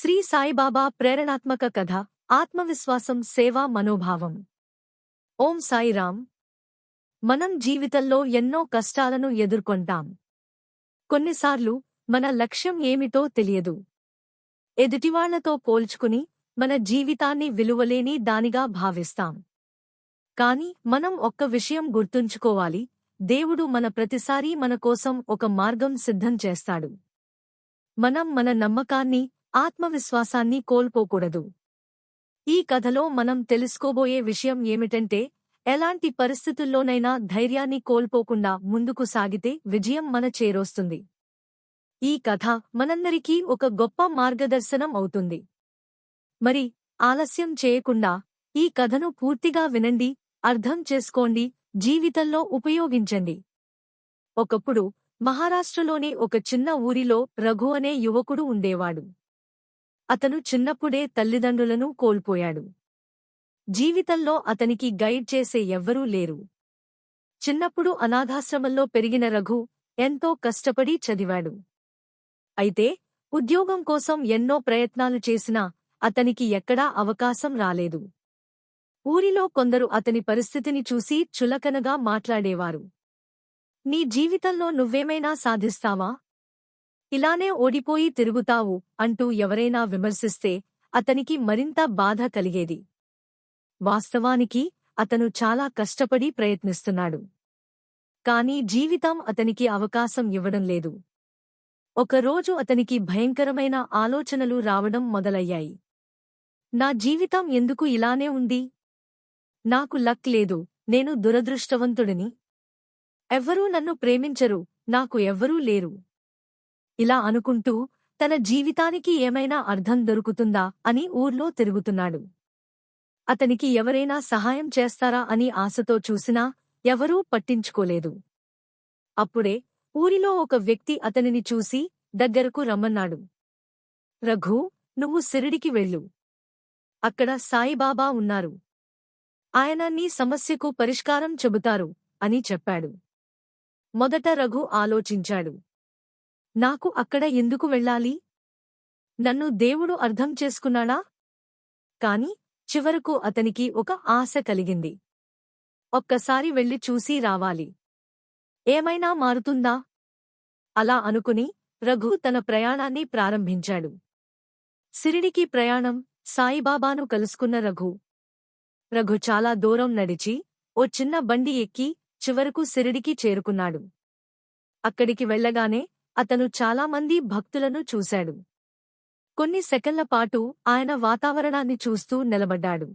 శ్రీ సాయిబాబా ప్రేరణాత్మక కథ ఆత్మవిశ్వాసం సేవా మనోభావం. ఓం సాయిరామ్. మనం జీవితంలో ఎన్నో కష్టాలను ఎదుర్కొంటాం. కొన్నిసార్లు మన లక్ష్యం ఏమిటో తెలియదు. ఎదుటివాళ్ళతో పోల్చుకుని మన జీవితాన్ని విలువలేని దానిగా భావిస్తాం. కాని మనం ఒక్క విషయం గుర్తుంచుకోవాలి దేవుడు మన ప్రతిసారీ మన కోసం ఒక మార్గం సిద్ధం చేస్తాడు. మనం మన నమ్మకాన్ని ఆత్మవిశ్వాసాన్ని కోల్పోకూడదు. ఈ కథలో మనం తెలుసుకోబోయే విషయం ఏమిటంటే ఎలాంటి పరిస్థితుల్లోనైనా ధైర్యాన్ని కోల్పోకుండా ముందుకు సాగితే విజయం మన చేరొస్తుంది. ఈ కథ మనందరికీ ఒక గొప్ప మార్గదర్శనం అవుతుంది. మరి ఆలస్యం చేయకుండా ఈ కథను పూర్తిగా వినండి అర్థం చేసుకోండి జీవితంలో ఉపయోగించండి. ఒకప్పుడు మహారాష్ట్రలోని ఒక చిన్న ఊరిలో రఘు అనే యువకుడు ఉండేవాడు. అతను చిన్నప్పుడే తల్లిదండ్రులను కోల్పోయాడు. జీవితంలో అతనికి గైడ్ చేసే ఎవ్వరూ లేరు. చిన్నప్పుడు అనాథాశ్రమంలో పెరిగిన రఘు ఎంతో కష్టపడి చదివాడు. అయితే ఉద్యోగం కోసం ఎన్నో ప్రయత్నాలు చేసినా అతనికి ఎక్కడా అవకాశం రాలేదు. ఊరిలో కొందరు అతని పరిస్థితిని చూసి చులకనగా మాట్లాడేవారు. నీ జీవితంలో నువ్వేమైనా సాధిస్తావా? ఇలానే ఓడిపోయి తిరుగుతావు అంటూ ఎవరైనా విమర్శిస్తే అతనికి మరింత బాధ కలిగేది. వాస్తవానికి అతను చాలా కష్టపడి ప్రయత్నిస్తున్నాడు. కాని జీవితం అతనికి అవకాశం ఇవ్వడం లేదు. ఒకరోజు అతనికి భయంకరమైన ఆలోచనలు రావడం మొదలయ్యాయి. నా జీవితం ఎందుకు ఇలానే ఉంది? నాకు లక్ లేదు నేను దురదృష్టవంతుడిని. ఎవ్వరూ నన్ను ప్రేమించరు నాకు ఎవ్వరూ లేరు. ఇలా అనుకుంటూ తన జీవితానికి ఏమైనా అర్థం దొరుకుతుందా అని ఊర్లో తిరుగుతున్నాడు. అతనికి ఎవరైనా సహాయం చేస్తారా అని ఆశతో చూసినా ఎవరూ పట్టించుకోలేదు. అప్పుడే ఊరిలో ఒక వ్యక్తి అతనిని చూసి దగ్గరకు రమ్మన్నాడు. రఘు నువ్వు సిరిడికి వెళ్ళు. అక్కడ సాయిబాబా ఉన్నారు. ఆయన నీ సమస్యకు పరిష్కారం చెబుతారు అని చెప్పాడు. మొదట రఘు ఆలోచించాడు. నాకు అక్కడ ఎందుకు వెళ్ళాలి? నన్ను దేవుడు అర్థం చేసుకున్నాడా? కాని చివరకు అతనికి ఒక ఆశ కలిగింది. ఒక్కసారి వెళ్ళి చూసి రావాలి. ఏమైనా మారుతుందా? అలా అనుకుని రఘు తన ప్రయాణాన్ని ప్రారంభించాడు. సిరిడికి ప్రయాణం సాయిబాబాను కలుసుకున్న రఘు. రఘు చాలా దూరం నడిచి ఓ చిన్న బండి ఎక్కి చివరకు సిరిడికి చేరుకున్నాడు. అక్కడికి వెళ్ళగానే అతను చాలామంది భక్తులను చూశాడు. కొన్ని సెకన్ల పాటు ఆయన వాతావరణాన్ని చూస్తూ నిలబడ్డాడు.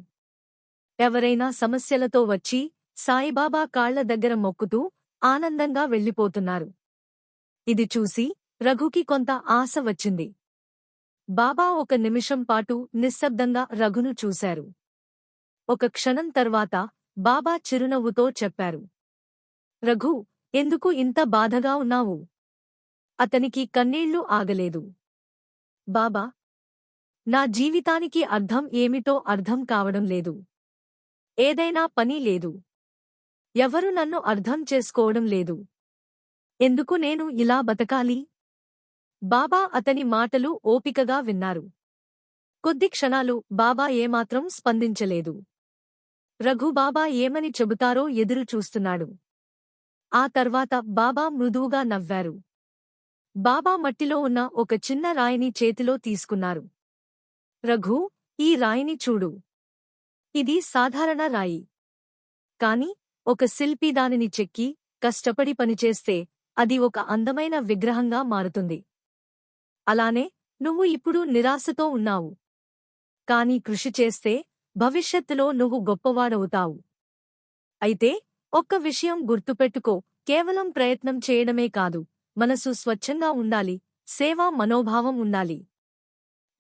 ఎవరైనా సమస్యలతో వచ్చి సాయిబాబా కాళ్ళ దగ్గర మొక్కుతూ ఆనందంగా వెళ్ళిపోతున్నారు. ఇది చూసి రఘుకి కొంత ఆశ వచ్చింది. బాబా ఒక నిమిషం పాటు నిశ్శబ్దంగా రఘును చూశారు. ఒక క్షణం తర్వాత బాబా చిరునవ్వుతో చెప్పారు. రఘు ఎందుకు ఇంత బాధగా ఉన్నావు? అతనికి కన్నీళ్ళు ఆగలేదు. బాబా నా జీవితానికి అర్థం ఏమిటో అర్థం కావడం లేదు. ఏదైనా పని లేదు. ఎవరు నన్ను అర్థం చేసుకోవడం లేదు. ఎందుకు నేను ఇలా బతకాలి? బాబా అతని మాటలు ఓపికగా విన్నారు. కొద్ది క్షణాలు బాబా ఏమాత్రం స్పందించలేదు. రఘుబాబా ఏమని చెబుతారో ఎదురుచూస్తున్నాడు. ఆ తర్వాత బాబా మృదువుగా నవ్వారు. బాబా మట్టిలో ఉన్న ఒక చిన్న రాయిని చేతిలో తీసుకున్నారు. రఘు ఈ రాయిని చూడు. ఇది సాధారణ రాయి. కాని ఒక శిల్పి దానిని చెక్కి కష్టపడి పనిచేస్తే అది ఒక అందమైన విగ్రహంగా మారుతుంది. అలానే నువ్వు ఇప్పుడు నిరాశతో ఉన్నావు. కాని కృషి చేస్తే భవిష్యత్తులో నువ్వు గొప్పవాడవుతావు. అయితే ఒక్క విషయం గుర్తుపెట్టుకో కేవలం ప్రయత్నం చేయడమే కాదు. మనసు స్వచ్ఛంగా ఉండాలి సేవా మనోభావం ఉండాలి.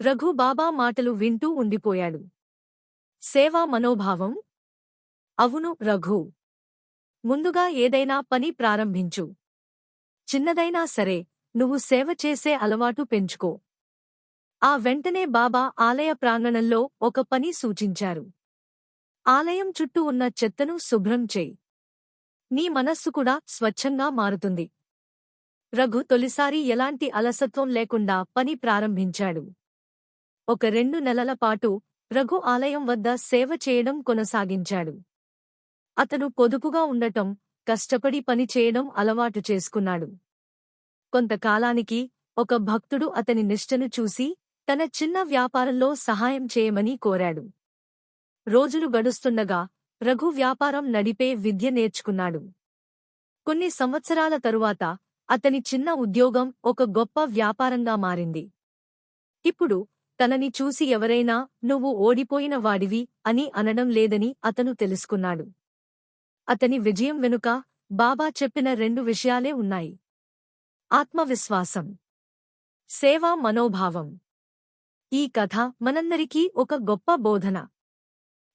రఘు బాబా మాటలు వింటూ ఉండిపోయాడు. సేవా మనోభావం? అవును రఘు. ముందుగా ఏదైనా పని ప్రారంభించు. చిన్నదైనా సరే నువ్వు సేవ చేసే అలవాటు పెంచుకో. ఆ వెంటనే బాబా ఆలయ ప్రాంగణంలో ఒక పని సూచించారు. ఆలయం చుట్టూ ఉన్న చెత్తను శుభ్రం చేయి. నీ మనస్సు కూడా స్వచ్ఛంగా మారుతుంది. రఘు తొలిసారి ఎలాంటి అలసత్వం లేకుండా పని ప్రారంభించాడు. ఒక రెండు నెలల పాటు రఘు ఆలయం వద్ద సేవ చేయడం కొనసాగించాడు. అతను పొదుపుగా ఉండటం కష్టపడి పని చేయడం అలవాటు చేసుకున్నాడు. కొంతకాలానికి ఒక భక్తుడు అతని నిష్టను చూసి తన చిన్న వ్యాపారంలో సహాయం చేయమని కోరాడు. రోజులు గడుస్తుండగా రఘు వ్యాపారం నడిపే విద్య నేర్చుకున్నాడు. కొన్ని సంవత్సరాల తరువాత అతని చిన్న ఉద్యోగం ఒక గొప్ప వ్యాపారంగా మారింది. ఇప్పుడు తనని చూసి ఎవరైనా నువ్వు ఓడిపోయిన వాడివి అని అనడం లేదని అతను తెలుసుకున్నాడు. అతని విజయం వెనుక బాబా చెప్పిన రెండు విషయాలే ఉన్నాయి. ఆత్మవిశ్వాసం. సేవా మనోభావం. ఈ కథ మనందరికీ ఒక గొప్ప బోధన.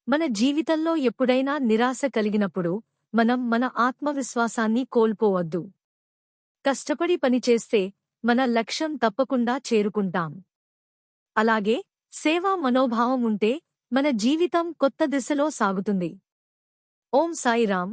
మన జీవితంలో ఎప్పుడైనా నిరాశ కలిగినప్పుడు మనం మన ఆత్మవిశ్వాసాన్ని కోల్పోవద్దు. కష్టపడి పనిచేస్తే మన లక్ష్యం తప్పకుండా చేరుకుంటాం. అలాగే సేవా మనోభావం ఉంటే మన జీవితం కొత్త దిశలో సాగుతుంది. ఓం సాయిరాం